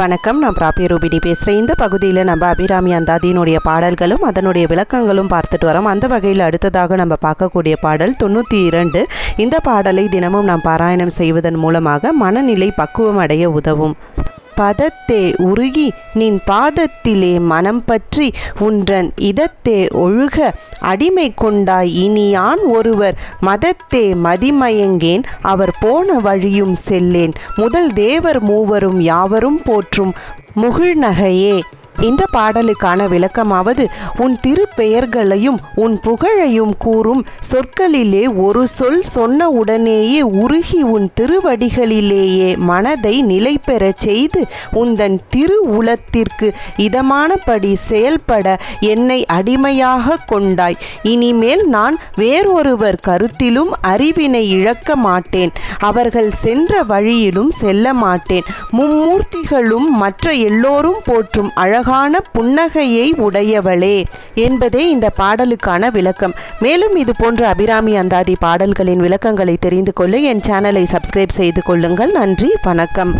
வணக்கம். நான் பிராபிய ரூபினி பேசுகிறேன் இந்த பகுதியில் நம்ம அபிராமி அந்தாதியினுடைய பாடல்களும் அதனுடைய விளக்கங்களும் பார்த்துட்டு வரோம். அந்த வகையில் அடுத்ததாக நம்ம பார்க்கக்கூடிய பாடல் தொண்ணூற்றி இரண்டு. இந்த பாடலை தினமும் நாம் பாராயணம் செய்வதன் மூலமாக மனநிலை பக்குவம் அடைய உதவும். பதத்தே உருகி நின் பாதத்திலே மனம் பற்றி உன்றன் இதத்தே ஒழுக அடிமை கொண்டாய். இனியான் ஒருவர் மதத்தே மதிமயங்கேன். அவர் போன வழியும் செல்லேன். முதல் தேவர் மூவரும் யாவரும் போற்றும் முகிழ்நகையே. இந்த பாடலுக்கான விளக்கமாவது உன் திருப்பெயர்களையும் உன் புகழையும் கூறும் சொற்களிலே ஒரு சொல் சொன்ன உடனேயே உருகி உன் திருவடிகளிலேயே மனதை நிலை பெறச் செய்து உந்தன் திரு உலத்திற்கு இதமானபடி செயல்பட என்னை அடிமையாக கொண்டாய். இனிமேல் நான் வேறொருவர் கருத்திலும் அறிவினை இழக்க மாட்டேன் அவர்கள் சென்ற வழியிலும் செல்ல மாட்டேன் மும்மூர்த்திகளும் மற்ற எல்லோரும் போற்றும் அழகான புன்னகையை உடையவளே என்பதே இந்த பாடலுக்கான விளக்கம். மேலும் இது போன்ற அபிராமி அந்தாதி பாடல்களின் விளக்கங்களை தெரிந்து கொள்ள என் சேனலை சப்ஸ்கிரைப் செய்து கொள்ளுங்கள். நன்றி வணக்கம்.